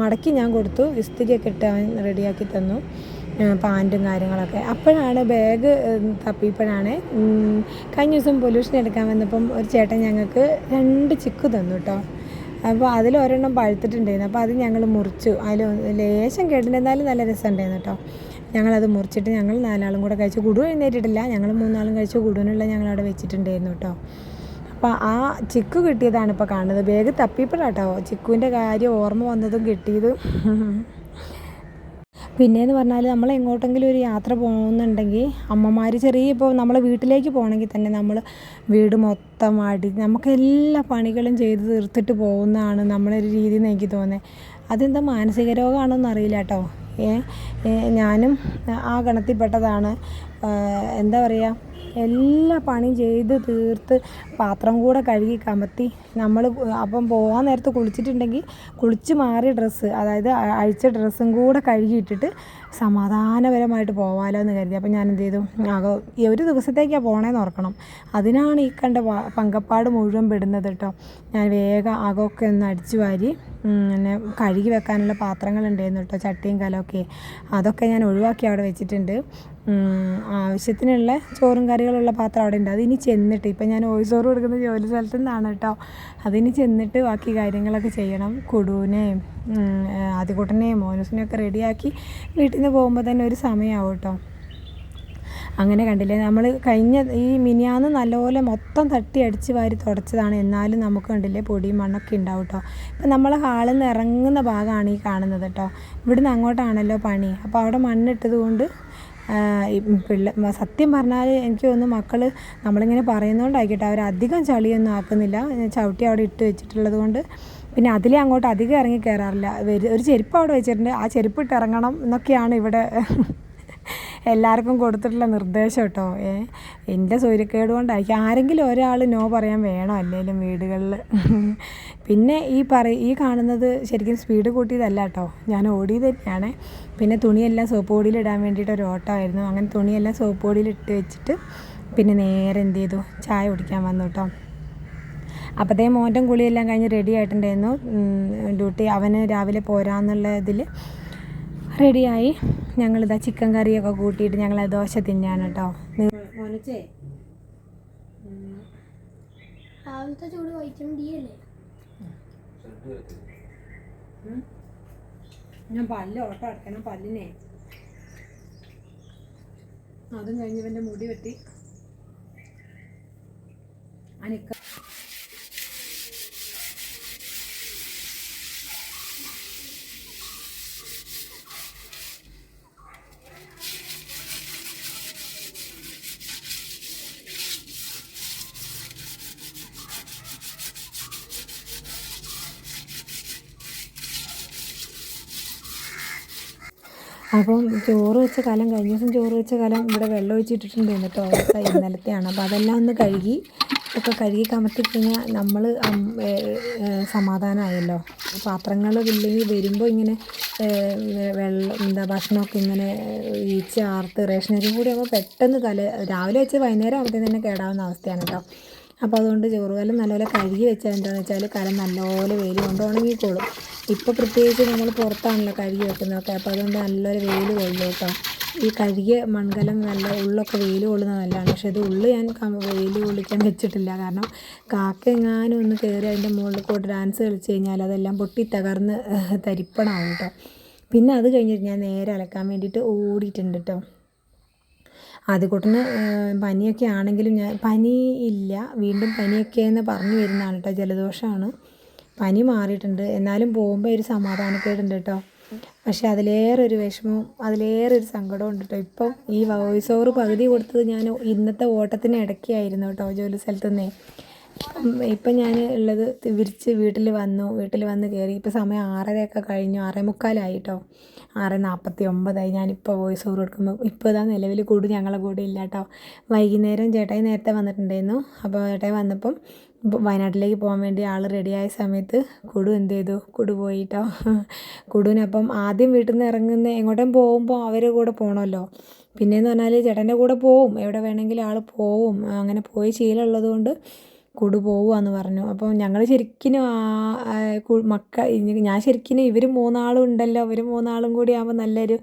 A: മടക്കി ഞാൻ കൊടുത്തു. ഇസ്തിരിയൊക്കെ ഇട്ട് അവൻ റെഡിയാക്കി തന്നു. പാന്റും കാര്യങ്ങളൊക്കെ. അപ്പോഴാണ് ബാഗ് തപ്പിയപ്പോഴാണ് കഴിഞ്ഞ ദിവസം പൊല്യൂഷൻ എടുക്കാൻ വന്നപ്പം ഒരു ചേട്ടൻ ഞങ്ങൾക്ക് രണ്ട് ചിക്ക് തന്നു കേട്ടോ അപ്പോൾ അതിൽ ഒരെണ്ണം പഴുത്തിട്ടുണ്ടായിരുന്നു. അപ്പോൾ അത് ഞങ്ങൾ മുറിച്ചു. അതിൽ ലേശം കേട്ടിട്ടുണ്ടായിരുന്നാലും നല്ല രസമുണ്ടായിരുന്നു കേട്ടോ ഞങ്ങളത് മുറിച്ചിട്ട് ഞങ്ങൾ നാലാളും കൂടെ കഴിച്ചു. കുടു എഴുന്നേറ്റിട്ടില്ല. ഞങ്ങൾ മൂന്നാളും കഴിച്ചു. കുടുവിനുള്ള ഞങ്ങളവിടെ വെച്ചിട്ടുണ്ടായിരുന്നു കേട്ടോ അപ്പോൾ ആ ചിക്കു കിട്ടിയതാണ് ഇപ്പോൾ കാണുന്നത്. ബാഗ് തപ്പിയപ്പോഴാട്ടോ ചിക്കുവിന്റെ കാര്യം ഓർമ്മ വന്നതും കിട്ടിയതും. പിന്നെയെന്ന് പറഞ്ഞാൽ നമ്മൾ എങ്ങോട്ടെങ്കിലും ഒരു യാത്ര പോകുന്നുണ്ടെങ്കിൽ അമ്മമാർ ചെറിയ ഇപ്പോൾ നമ്മൾ വീട്ടിലേക്ക് പോകണമെങ്കിൽ തന്നെ നമ്മൾ വീട് മൊത്തം അടി നമുക്ക് എല്ലാ പണികളും ചെയ്ത് തീർത്തിട്ട് പോകുന്നതാണ് നമ്മളൊരു രീതി എന്ന് എനിക്ക് തോന്നുന്നത് അതെന്താ മാനസിക രോഗമാണോന്ന് അറിയില്ല കേട്ടോ. ഏ, ഞാനും ആ ഗണത്തിൽപ്പെട്ടതാണ്. എന്താ പറയുക എല്ലാ പണിയും ചെയ്ത് തീർത്ത് പാത്രം കൂടെ കഴുകി കമത്തി. നമ്മൾ അപ്പം പോകാൻ നേരത്ത് കുളിച്ചിട്ടുണ്ടെങ്കിൽ കുളിച്ച് മാറിയ ഡ്രസ്സ് അതായത് അഴിച്ച ഡ്രസ്സും കൂടെ കഴുകിയിട്ടിട്ട് സമാധാനപരമായിട്ട് പോകാമല്ലോ എന്ന് കരുതി. അപ്പം ഞാൻ എന്ത് ചെയ്തു ആകെ ഈ ഒരു ദിവസത്തേക്കാണ് പോണേന്ന് ഓർക്കണം. അതിനാണ് ഈ കണ്ട പങ്കപ്പാട് മുഴുവൻ പെടുന്നത് കേട്ടോ ഞാൻ വേഗം അകമൊക്കെ ഒന്ന് അടിച്ചു വാരി പിന്നെ കഴുകി വെക്കാനുള്ള പാത്രങ്ങളുണ്ടായിരുന്നു കേട്ടോ ചട്ടിയും കലമൊക്കെ അതൊക്കെ ഞാൻ ഒഴിവാക്കി അവിടെ വെച്ചിട്ടുണ്ട്. ആവശ്യത്തിനുള്ള ചോറും കറികളുള്ള പാത്രം അവിടെ ഉണ്ട് അതിനി ചെന്നിട്ട് ഇപ്പം ഞാൻ വോയിസ് ചോറ് കൊടുക്കുന്ന ജോലി സ്ഥലത്തു നിന്നാണ് കേട്ടോ അതിനി ചെന്നിട്ട് ബാക്കി കാര്യങ്ങളൊക്കെ ചെയ്യണം. കുടുവിനെയും ആദ്യകൂട്ടനെയും മോനൂസിനെയും ഒക്കെ റെഡിയാക്കി വീട്ടിൽ നിന്ന് പോകുമ്പോൾ തന്നെ ഒരു സമയമാവും കേട്ടോ അങ്ങനെ കണ്ടില്ലേ? നമ്മൾ കഴിഞ്ഞ ഈ മിനിയാന്ന് നല്ലപോലെ മൊത്തം തട്ടി അടിച്ച് വാരി തുടച്ചതാണ്. എന്നാലും നമുക്ക് കണ്ടില്ലേ പൊടിയും മണ്ണൊക്കെ ഉണ്ടാവും കേട്ടോ ഇപ്പം നമ്മൾ ഹാളിൽ നിന്ന് ഇറങ്ങുന്ന ഭാഗമാണ് ഈ കാണുന്നത് കേട്ടോ ഇവിടുന്ന് അങ്ങോട്ടാണല്ലോ പണി. അപ്പോൾ അവിടെ മണ്ണിട്ടത് കൊണ്ട് പിള്ള സത്യം പറഞ്ഞാൽ എനിക്ക് തോന്നുന്നു മക്കൾ നമ്മളിങ്ങനെ പറയുന്നതുകൊണ്ടായിക്കോട്ടെ അവരധികം ചളിയൊന്നും ആക്കുന്നില്ല. ചവിട്ടി അവിടെ ഇട്ട് വെച്ചിട്ടുള്ളത് കൊണ്ട്. പിന്നെ അതിലേ അങ്ങോട്ട് അധികം ഇറങ്ങി കയറാറില്ല ഒരു ചെരുപ്പ് അവിടെ വെച്ചിട്ടുണ്ട്. ആ ചെരുപ്പ് ഇട്ട് ഇറങ്ങണം എന്നൊക്കെയാണ് ഇവിടെ എല്ലാവർക്കും കൊടുത്തിട്ടുള്ള നിർദ്ദേശം കേട്ടോ ഏ എന്റെ സൂര്യക്കേട് കൊണ്ടായിരിക്കും. ആരെങ്കിലും ഒരാൾ നോ പറയാൻ വേണം? അല്ലെങ്കിലും വീടുകളിൽ (laughs) പിന്നെ ഈ പറ ഈ കാണുന്നത് ശരിക്കും സ്പീഡ് കൂട്ടിയതല്ല കേട്ടോ ഞാൻ ഓടിയത് തന്നെയാണ്. പിന്നെ തുണിയെല്ലാം സോപ്പ് പൊടിയിൽ ഇടാൻ വേണ്ടിയിട്ട് ഒരു ഓട്ടമായിരുന്നു. അങ്ങനെ തുണിയെല്ലാം സോപ്പ് പൊടിയിൽ ഇട്ട് വെച്ചിട്ട് പിന്നെ നേരെ എന്ത് ചെയ്തു? ചായ കുടിക്കാൻ വന്നു കേട്ടോ അപ്പോഴത്തേ മോന്റെ കുളിയെല്ലാം കഴിഞ്ഞ് റെഡി ആയിട്ടുണ്ടായിരുന്നു. ഡ്യൂട്ടി അവന് രാവിലെ പോരാന്നുള്ള ഇതിൽ റെഡിയായി. ഞങ്ങളിതാ ചിക്കൻ കറിയൊക്കെ കൂട്ടിയിട്ട് ഞങ്ങൾ ദോശ തിന്നാണ് കേട്ടോ
B: രാവിലത്തെ ചൂട് വൈറ്റമിൻ ഡി അല്ലേ?
A: ഞാൻ പല്ല് ഓട്ടം അടക്കണം പല്ലിനെ. അതും കഴിഞ്ഞ് ഇവന്റെ മുടി വെട്ടി. അനിക്ക അപ്പം ചോറ് വെച്ച കാലം കഴിഞ്ഞ ദിവസം ചോറ് വെച്ച കാലം ഇവിടെ വെള്ളം ഒഴിച്ചിട്ടിട്ടുണ്ട് കേട്ടോ അത് ഇന്നലത്തെയാണ്. അപ്പോൾ അതെല്ലാം ഒന്ന് കഴുകി ഒക്കെ കഴുകി കമത്തി കഴിഞ്ഞാൽ നമ്മൾ സമാധാനമായല്ലോ പാത്രങ്ങൾ ഇല്ലെങ്കിൽ വരുമ്പോൾ ഇങ്ങനെ വെള്ളം എന്താ ഭക്ഷണമൊക്കെ ഇങ്ങനെ ഈച്ച ആർത്ത് റേഷനരി കൂടി ആകുമ്പോൾ പെട്ടെന്ന് തല രാവിലെ വെച്ച് വൈകുന്നേരം ആകുമ്പോഴത്തേന് തന്നെ കേടാവുന്ന അവസ്ഥയാണ് കേട്ടോ. അപ്പോൾ അതുകൊണ്ട് ചോറുകാലം നല്ലപോലെ കഴുകി വെച്ചാൽ എന്താണെന്ന് വെച്ചാൽ കലം നല്ലപോലെ വെയിൽ കൊണ്ട് ഉണങ്ങിക്കോളും ഇപ്പോൾ പ്രത്യേകിച്ച് നമ്മൾ പുറത്താണല്ലോ കഴുകി വെക്കുന്നതൊക്കെ അപ്പോൾ അതുകൊണ്ട് നല്ലൊരു വെയിൽ കൊള്ളും കേട്ടോ. ഈ കഴുകിയ മൺകലം നല്ല ഉള്ളൊക്കെ വെയിൽ കൊള്ളുന്നത് നല്ലതാണ്. പക്ഷെ ഇത് ഉള്ളു ഞാൻ വെയിൽ കൊള്ളിക്കാൻ വെച്ചിട്ടില്ല. കാരണം കാക്ക എങ്ങാനും ഒന്ന് കയറി അതിന്റെ മുകളിൽ കൂടെ ഡാൻസ് കളിച്ച് കഴിഞ്ഞാൽ അതെല്ലാം പൊട്ടി തകർന്ന് തരിപ്പണാവും കേട്ടോ. പിന്നെ അത് കഴിഞ്ഞിട്ട് ഞാൻ നേരെ അലക്കാൻ വേണ്ടിയിട്ട് ഓടിയിട്ടുണ്ട് കേട്ടോ. ആദ്യക്കൂട്ടിന് പനിയൊക്കെ ആണെങ്കിലും ഞാൻ പനി ഇല്ല. വീണ്ടും പനിയൊക്കെ എന്ന് പറഞ്ഞു വരുന്നതാണ് കേട്ടോ. ജലദോഷമാണ്. പനി മാറിയിട്ടുണ്ട്. എന്നാലും പോകുമ്പോൾ ഒരു സമാധാനക്കേടുണ്ട് കേട്ടോ. പക്ഷെ അതിലേറെ ഒരു വിഷമവും അതിലേറെ ഒരു സങ്കടവും ഉണ്ട് കേട്ടോ. ഇപ്പം ഈ വോയിസ് ഓവർ പകുതി കൊടുത്തത് ഞാൻ ഇന്നത്തെ ഓട്ടത്തിന് ഇടയ്ക്കായിരുന്നു കേട്ടോ. ജോലി സ്ഥലത്തു നിന്നേ ഇപ്പം ഞാൻ ഉള്ളത് വിരിച്ച് വീട്ടിൽ വന്നു. വീട്ടിൽ വന്ന് കയറി ഇപ്പോൾ സമയം ആറരയൊക്കെ കഴിഞ്ഞു. ആറേ മുക്കാലായിട്ടോ ആറ് നാൽപ്പത്തി ഒമ്പതായി ഞാനിപ്പോൾ വോയിസ് ഓവർ കൊടുക്കുമ്പോൾ ഇപ്പോൾ ഇതാ നിലവിൽ കൂട് ഞങ്ങളെ കൂടെ ഇല്ല കേട്ടോ വൈകുന്നേരം ചേട്ടായി നേരത്തെ വന്നിട്ടുണ്ടായിരുന്നു. അപ്പോൾ ചേട്ടായി വന്നപ്പം വയനാട്ടിലേക്ക് പോകാൻ വേണ്ടി ആൾ റെഡിയായ സമയത്ത് കുടു എന്ത് ചെയ്തു? കുടു പോയിട്ടോ. കുടുവിനപ്പം ആദ്യം വീട്ടിൽ നിന്ന് ഇറങ്ങുന്ന എങ്ങോട്ടും പോകുമ്പോൾ അവരെ കൂടെ പോകണമല്ലോ പിന്നെയെന്ന് പറഞ്ഞാൽ ചേട്ടന്റെ കൂടെ പോവും. എവിടെ വേണമെങ്കിലും ആൾ പോവും. അങ്ങനെ പോയി ശീലമുള്ളത് കുടു പോവുകയെന്ന് പറഞ്ഞു. അപ്പോൾ ഞങ്ങൾ ശരിക്കും മക്ക ഞാൻ ശരിക്കും ഇവർ മൂന്നാളും ഉണ്ടല്ലോ. അവർ മൂന്നാളും കൂടി ആകുമ്പോൾ നല്ലൊരു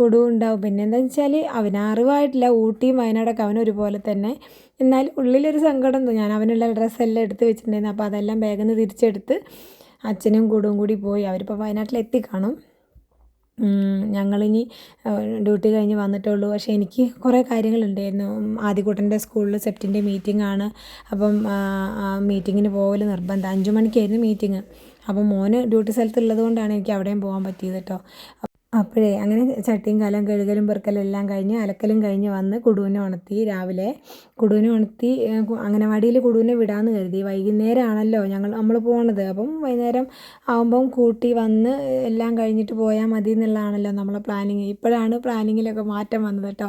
A: കൊടുവും ഉണ്ടാവും. പിന്നെ എന്താണെന്ന് വെച്ചാൽ അവനറിവായിട്ടില്ല ഊട്ടിയും വയനാടൊക്കെ അവനൊരുപോലെ തന്നെ. എന്നാൽ ഉള്ളിലൊരു സങ്കടം തോന്നി. ഞാൻ അവനുള്ള ഡ്രസ്സെല്ലാം എടുത്ത് വെച്ചിട്ടുണ്ടായിരുന്നു. അപ്പോൾ അതെല്ലാം ബാഗിൽ നിന്ന് തിരിച്ചെടുത്ത് അച്ഛനും കൂടും കൂടി പോയി. അവരിപ്പോൾ വയനാട്ടിലെത്തി കാണും ഞങ്ങളിനി ഡ്യൂട്ടി കഴിഞ്ഞ് വന്നിട്ടുള്ളൂ. പക്ഷേ എനിക്ക് കുറേ കാര്യങ്ങളുണ്ടായിരുന്നു. ആദ്യകൂട്ടന്റെ സ്കൂളിൽ സെപ്റ്റിന്റെ മീറ്റിംഗ് ആണ് അപ്പം മീറ്റിങ്ങിന് പോകൽ നിർബന്ധം. അഞ്ച് മണിക്കായിരുന്നു മീറ്റിംഗ് അപ്പം മോന് ഡ്യൂട്ടി സ്ഥലത്തുള്ളത് കൊണ്ടാണ് എനിക്ക് അവിടെയും പോകാൻ പറ്റിയത് കേട്ടോ അപ്പോഴേ അങ്ങനെ ചട്ടിയും കാലം കഴുകലും പെറുക്കലും എല്ലാം കഴിഞ്ഞ് അലക്കലും കഴിഞ്ഞ് വന്ന് കുടുവിനെ ഉണർത്തി രാവിലെ. കുടുവിനെ ഉണർത്തി അങ്ങനവാടിയിൽ കുടുവിനെ വിടാമെന്ന് കരുതി. വൈകുന്നേരം ആണല്ലോ ഞങ്ങൾ നമ്മൾ പോണത്. അപ്പം വൈകുന്നേരം ആകുമ്പം കൂട്ടി വന്ന് എല്ലാം കഴിഞ്ഞിട്ട് പോയാൽ മതി എന്നുള്ളതാണല്ലോ നമ്മളെ പ്ലാനിങ് ഇപ്പോഴാണ് പ്ലാനിങ്ങിലൊക്കെ മാറ്റം വന്നത് കേട്ടോ.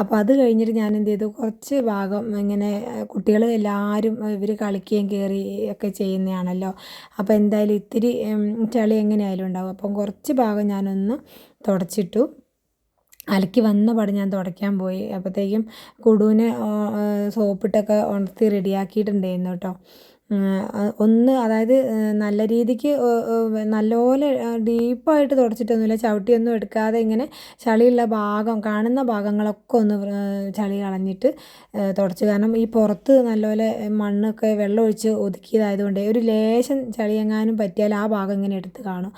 A: അപ്പോൾ അത് കഴിഞ്ഞിട്ട് ഞാൻ എന്ത് ചെയ്തു? കുറച്ച് ഭാഗം ഇങ്ങനെ കുട്ടികൾ എല്ലാവരും ഇവർ കളിക്കുകയും കയറി ഒക്കെ ചെയ്യുന്നതാണല്ലോ. അപ്പോൾ എന്തായാലും ഇത്തിരി ചളി എങ്ങനെയായാലും ഉണ്ടാവും. അപ്പം കുറച്ച് ഭാഗം ഞാനൊന്ന് തുടച്ചിട്ടു. അലക്കി വന്ന പാട് ഞാൻ തുടയ്ക്കാൻ പോയി. അപ്പോഴത്തേക്കും കുടുവിനെ സോപ്പിട്ടൊക്കെ ഉണർത്തി റെഡിയാക്കിയിട്ടുണ്ടായിരുന്നു കേട്ടോ. ഒന്ന് അതായത് നല്ല രീതിക്ക് നല്ലപോലെ ഡീപ്പായിട്ട് തുടച്ചിട്ടൊന്നുമില്ല. ചവിട്ടിയൊന്നും എടുക്കാതെ ഇങ്ങനെ ചളിയുള്ള ഭാഗം കാണുന്ന ഭാഗങ്ങളൊക്കെ ഒന്ന് ചളി കളഞ്ഞിട്ട് തുടച്ച്. കാരണം ഈ പുറത്ത് നല്ലപോലെ മണ്ണൊക്കെ വെള്ളം ഒഴിച്ച് ഒതുക്കിയതായതുകൊണ്ട് ഒരു ലേശം ചളിയെങ്ങാനും പറ്റിയാൽ ആ ഭാഗം ഇങ്ങനെ എടുത്ത് കാണും.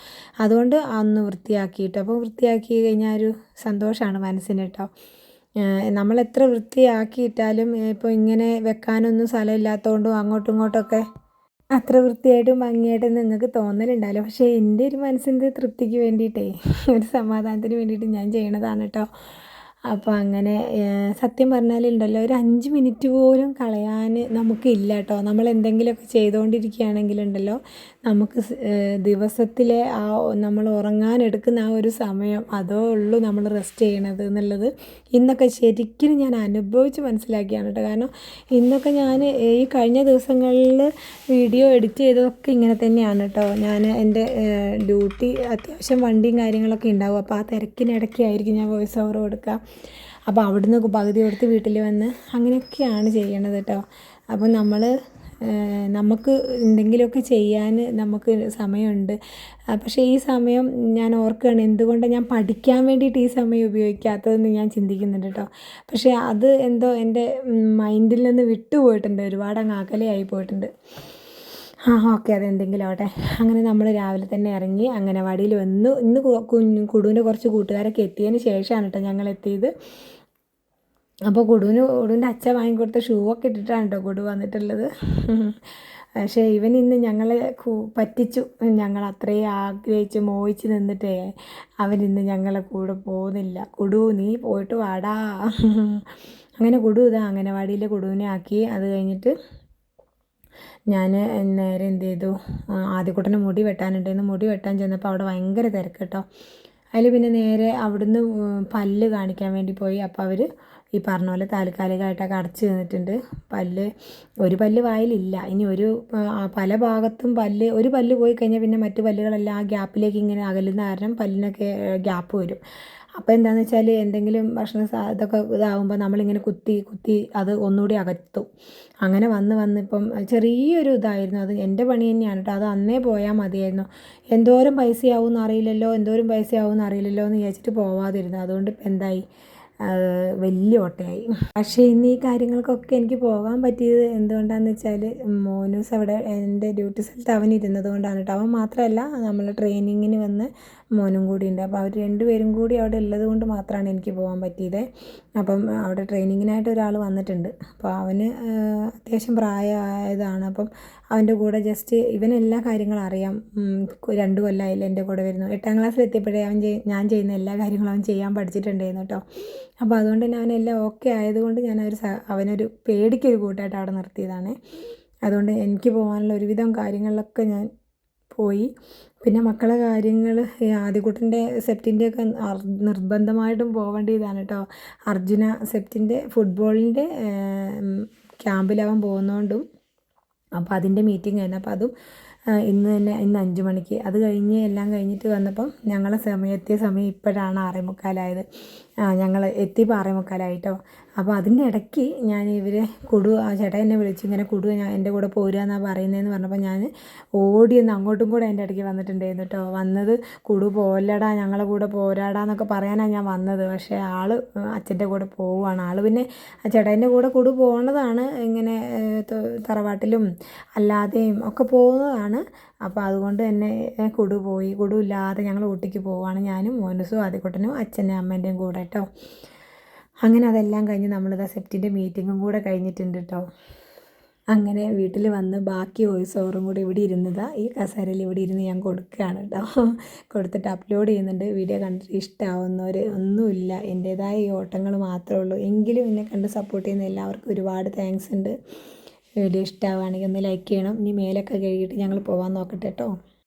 A: അതുകൊണ്ട് അന്ന് വൃത്തിയാക്കിയിട്ട് അപ്പോൾ വൃത്തിയാക്കി കഴിഞ്ഞാൽ ഒരു സന്തോഷമാണ് മനസ്സിന് കേട്ടോ നമ്മൾ എത്ര വൃത്തിയാക്കിയിട്ടാലും ഇപ്പോൾ ഇങ്ങനെ വെക്കാനൊന്നും സ്ഥലമില്ലാത്തതുകൊണ്ടും അങ്ങോട്ടും ഇങ്ങോട്ടൊക്കെ അത്ര വൃത്തിയായിട്ടും ഭംഗിയായിട്ടും നിങ്ങൾക്ക് തോന്നലുണ്ടാവില്ല. പക്ഷേ എന്റെ ഒരു മനസ്സിന്റെ തൃപ്തിക്ക് വേണ്ടിയിട്ടേ ഒരു സമാധാനത്തിന് വേണ്ടിയിട്ട് ഞാൻ ചെയ്യണതാണ് കേട്ടോ അപ്പോൾ അങ്ങനെ സത്യം പറഞ്ഞാലുണ്ടല്ലോ ഒരു അഞ്ച് മിനിറ്റ് പോലും കളയാൻ നമുക്കില്ല കേട്ടോ നമ്മൾ എന്തെങ്കിലുമൊക്കെ ചെയ്തുകൊണ്ടിരിക്കുകയാണെങ്കിലുണ്ടല്ലോ നമുക്ക് ദിവസത്തിലെ ആ നമ്മൾ ഉറങ്ങാനെടുക്കുന്ന ആ ഒരു സമയം അതേ ഉള്ളൂ നമ്മൾ റെസ്റ്റ് ചെയ്യണത് എന്നുള്ളത് ഇന്നൊക്കെ ശരിക്കും ഞാൻ അനുഭവിച്ച് മനസ്സിലാക്കിയാണ് കേട്ടോ കാരണം ഇന്നൊക്കെ ഞാൻ ഈ കഴിഞ്ഞ ദിവസങ്ങളിൽ വീഡിയോ എഡിറ്റ് ചെയ്തതൊക്കെ ഇങ്ങനെ തന്നെയാണ് കേട്ടോ ഞാൻ എന്റെ ഡ്യൂട്ടി അത്യാവശ്യം വണ്ടിയും കാര്യങ്ങളൊക്കെ ഉണ്ടാവും. അപ്പോൾ ആ തിരക്കിനിടയ്ക്കായിരിക്കും ഞാൻ വോയിസ് ഓവർ കൊടുക്കുക. അപ്പോൾ അവിടുന്ന് പകുതി കൊടുത്ത് വീട്ടിൽ വന്ന് അങ്ങനെയൊക്കെയാണ് ചെയ്യണത് കേട്ടോ അപ്പോൾ നമ്മൾ നമുക്ക് എന്തെങ്കിലുമൊക്കെ ചെയ്യാൻ നമുക്ക് സമയമുണ്ട്. പക്ഷേ ഈ സമയം ഞാൻ ഓർക്കുകയാണ് എന്തുകൊണ്ടാണ് ഞാൻ പഠിക്കാൻ വേണ്ടിയിട്ട് ഈ സമയം ഉപയോഗിക്കാത്തതെന്ന് ഞാൻ ചിന്തിക്കുന്നുണ്ട് കേട്ടോ പക്ഷേ അത് എന്തോ എന്റെ മൈൻഡിൽ നിന്ന് വിട്ടുപോയിട്ടുണ്ട്. ഒരുപാട് അങ്ങ് അകലെയായി പോയിട്ടുണ്ട്. ആ ഓക്കെ അതെന്തെങ്കിലും ആവട്ടെ. അങ്ങനെ നമ്മൾ രാവിലെ തന്നെ ഇറങ്ങി അങ്ങനവാടിയിൽ വന്നു. ഇന്ന് കുഞ്ഞു കുടുവിന്റെ കുറച്ച് കൂട്ടുകാരൊക്കെ എത്തിയതിന് ശേഷമാണ് കേട്ടോ ഞങ്ങൾ എത്തിയത്. അപ്പോൾ കുടുവിന് കുടുവിന്റെ അച്ഛൻ വാങ്ങിക്കൊടുത്ത ഷൂ ഒക്കെ ഇട്ടിട്ടാണ് കേട്ടോ കുടു വന്നിട്ടുള്ളത്. പക്ഷേ ഇവൻ ഇന്ന് ഞങ്ങളെ പറ്റിച്ചു. ഞങ്ങൾ അത്രയും ആഗ്രഹിച്ച് മോഹിച്ച് നിന്നിട്ടേ അവൻ ഇന്ന് ഞങ്ങളെ കൂടെ പോകുന്നില്ല. കുടു നീ പോയിട്ട് വാടാ. അങ്ങനെ കുടു ഇതാ അംഗനവാടിയിൽ കുടുവിനെ ആക്കി. അത് കഴിഞ്ഞിട്ട് ഞാൻ നേരെ എന്ത് ചെയ്തു? ആദ്യക്കുട്ടനെ മുടി വെട്ടാനുണ്ടായിരുന്നു. മുടി വെട്ടാൻ ചെന്നപ്പോൾ അവിടെ ഭയങ്കര തിരക്ക് കേട്ടോ അതിൽ പിന്നെ നേരെ അവിടുന്ന് പല്ല് കാണിക്കാൻ വേണ്ടി പോയി. അപ്പോൾ അവർ ഈ പറഞ്ഞ പോലെ താൽക്കാലികമായിട്ടൊക്കെ അടച്ചു നിന്നിട്ടുണ്ട്. പല്ല് ഒരു പല്ല് വായിലില്ല. ഇനി ഒരു പല ഭാഗത്തും പല്ല് ഒരു പല്ല് പോയി കഴിഞ്ഞാൽ പിന്നെ മറ്റു പല്ലുകളെല്ലാം ആ ഗ്യാപ്പിലേക്ക് ഇങ്ങനെ അകലുന്ന കാരണം പല്ലിനൊക്കെ ഗ്യാപ്പ് വരും. അപ്പോൾ എന്താണെന്ന് വെച്ചാൽ എന്തെങ്കിലും ഭക്ഷണ ഇതൊക്കെ ഇതാകുമ്പോൾ നമ്മളിങ്ങനെ കുത്തി കുത്തി അത് ഒന്നുകൂടി അകത്തും. അങ്ങനെ വന്ന് വന്ന് ഇപ്പം ചെറിയൊരു ഇതായിരുന്നു. അത് എന്റെ പണി തന്നെയാണ് കേട്ടോ അത് അന്നേ പോയാൽ മതിയായിരുന്നു. എന്തോരം പൈസയാവും എന്ന് അറിയില്ലല്ലോ. എന്തോരം പൈസയാവും എന്ന് അറിയില്ലല്ലോ എന്ന് വിചാരിച്ചിട്ട് പോവാതിരുന്നു. അതുകൊണ്ട് ഇപ്പം എന്തായി? വലിയ ഓട്ടയായി. പക്ഷേ ഇന്ന് ഈ കാര്യങ്ങൾക്കൊക്കെ എനിക്ക് പോകാൻ പറ്റിയത് എന്തുകൊണ്ടാണെന്ന് വെച്ചാൽ മോനൂസ് അവിടെ എന്റെ ഡ്യൂട്ടി സ്ഥലത്ത് അവൻ ഇരുന്നത് കൊണ്ടാണ് കേട്ടോ അവൻ മാത്രമല്ല നമ്മൾ ട്രെയിനിങ്ങിന് വന്ന് മോനും കൂടി ഉണ്ട് അപ്പോൾ അവർ രണ്ടുപേരും കൂടി അവിടെ ഉള്ളത് കൊണ്ട് മാത്രമാണ് എനിക്ക് പോകാൻ പറ്റിയത്. അപ്പം അവിടെ ട്രെയിനിങ്ങിനായിട്ട് ഒരാൾ വന്നിട്ടുണ്ട്. അപ്പോൾ അവന് അത്യാവശ്യം പ്രായമായതാണ്. അപ്പം അവന്റെ കൂടെ ജസ്റ്റ് ഇവനെല്ലാ എല്ലാ കാര്യങ്ങളും അറിയാം. രണ്ട് കൊല്ലമായില്ല എന്റെ കൂടെ വരുന്നു എട്ടാം ക്ലാസ്സിൽ എത്തിയപ്പോഴേ അവൻ ഞാൻ ചെയ്യുന്ന എല്ലാ കാര്യങ്ങളും അവൻ ചെയ്യാൻ പഠിച്ചിട്ടുണ്ടായിരുന്നു കേട്ടോ. അപ്പോൾ അതുകൊണ്ട് തന്നെ അവനെല്ലാം ഓക്കെ ആയതുകൊണ്ട് ഞാൻ സ അവനൊരു പേടിക്കൊരു കൂട്ടായിട്ട് അവിടെ നിർത്തിയതാണ്. അതുകൊണ്ട് എനിക്ക് പോകാനുള്ള ഒരുവിധം കാര്യങ്ങളിലൊക്കെ ഞാൻ പോയി. പിന്നെ മക്കളെ കാര്യങ്ങൾ ഈ ആദ്യക്കുട്ടന്റെ സെപ്റ്റിന്റെയൊക്കെ നിർബന്ധമായിട്ടും പോവേണ്ടതാണ് കേട്ടോ അർജുന സെപ്റ്റിന്റെ ഫുട്ബോളിന്റെ ക്യാമ്പിലാവാൻ പോകുന്നതുകൊണ്ടും അപ്പോൾ അതിന്റെ മീറ്റിംഗ് ആയിരുന്നു അപ്പോൾ അതും ഇന്ന് തന്നെ ഇന്ന് അഞ്ച് മണിക്ക്. അത് കഴിഞ്ഞ് എല്ലാം കഴിഞ്ഞിട്ട് വന്നപ്പം ഞങ്ങളെ സമയം എത്തിയ സമയം ഇപ്പോഴാണ് ആറേ മുക്കാലായത് ഞങ്ങൾ എത്തിയപ്പോൾ ആറേ മുക്കാലായിട്ടോ അപ്പോൾ അതിന്റെ ഇടയ്ക്ക് ഞാൻ ഇവരെ കൊടു ആ ചേട്ടൻ എന്നെ വിളിച്ച് ഇങ്ങനെ കൊടു ഞാൻ എന്റെ കൂടെ പോരുകയെന്നാണ് പറയുന്നതെന്ന് പറഞ്ഞപ്പോൾ ഞാൻ ഓടി ഒന്ന് അങ്ങോട്ടും കൂടെ എന്റെ ഇടയ്ക്ക് വന്നിട്ടുണ്ടായിരുന്നു കേട്ടോ വന്നത് കുടു പോലടാ ഞങ്ങളെ കൂടെ പോരാടാ എന്നൊക്കെ പറയാനാണ് ഞാൻ വന്നത്. പക്ഷേ ആൾ അച്ഛന്റെ കൂടെ പോവുകയാണ്. ആൾ പിന്നെ ആ ചേട്ടന്റെ കൂടെ കുടു പോകുന്നതാണ് ഇങ്ങനെ തറവാട്ടിലും അല്ലാതെയും ഒക്കെ പോകുന്നതാണ് അപ്പോൾ അതുകൊണ്ട് തന്നെ കുടു പോയി. കുടു ഇല്ലാതെ ഞങ്ങൾ ഊട്ടിക്ക് പോവുകയാണ് ഞാനും മോനസും ആദ്യക്കുട്ടനും അച്ഛന്റെ അമ്മേന്റെയും കൂടെ കേട്ടോ അങ്ങനെ അതെല്ലാം കഴിഞ്ഞ് നമ്മളിതാ സെപ്റ്റിന്റെ മീറ്റിങ്ങും കൂടെ കഴിഞ്ഞിട്ടുണ്ട് കേട്ടോ അങ്ങനെ വീട്ടിൽ വന്ന് ബാക്കി വോയിസ് ഓവറും കൂടി ഇവിടെ ഇരുന്നതാ. ഈ കസേരയിൽ ഇവിടെ ഇരുന്ന് ഞാൻ കൊടുക്കുകയാണ് കേട്ടോ കൊടുത്തിട്ട് അപ്ലോഡ് ചെയ്യുന്നുണ്ട്. വീഡിയോ കണ്ടിട്ട് ഇഷ്ടമാവുന്നവർ ഒന്നുമില്ല. എന്റേതായ ഈ ഓട്ടങ്ങൾ മാത്രമേ ഉള്ളൂ. എങ്കിലും എന്നെ കണ്ട് സപ്പോർട്ട് ചെയ്യുന്ന എല്ലാവർക്കും ഒരുപാട് താങ്ക്സ് ഉണ്ട്. വീഡിയോ ഇഷ്ടമാവുകയാണെങ്കിൽ ഒന്ന് ലൈക്ക് ചെയ്യണം. ഇനി മേലൊക്കെ കഴുകിയിട്ട് ഞങ്ങൾ പോകാൻ നോക്കട്ടെ കേട്ടോ